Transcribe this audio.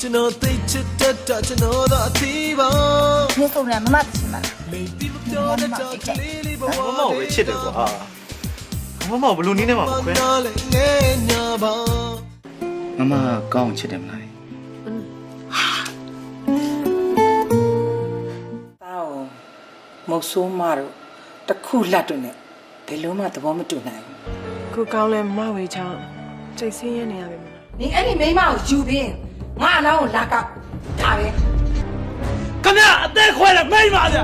ကျွန်တော်သိချစ်တတ်တာကျွန်တော်သာအသေးပါမြေဆုံးလည်းမမတ်ချင်ပါလားပြောတတ်တာလေးလေးဘဝမမောပဲချစ်တယ်ကွာမမောဘလို့နင်းနေမှာမခွဲမမကောင်းချစ်တယ်မလား မုတ်ဆိုးမတို့တစ်ခုလက်တွနဲ့ဘယ်လုံးမှသဘောမတူနိုင်ဘူးကိုကောင်းလဲမဝေချောင်းစိတ်ဆင်းရဲနေရပြီမလား။နင်အဲ့ဒီမိန်းမကိုယူပြီးငါအလောင်းကိုလာကောက်ဒါပဲခမရအသက်ခွဲတယ်မိမ့်ပါဗျ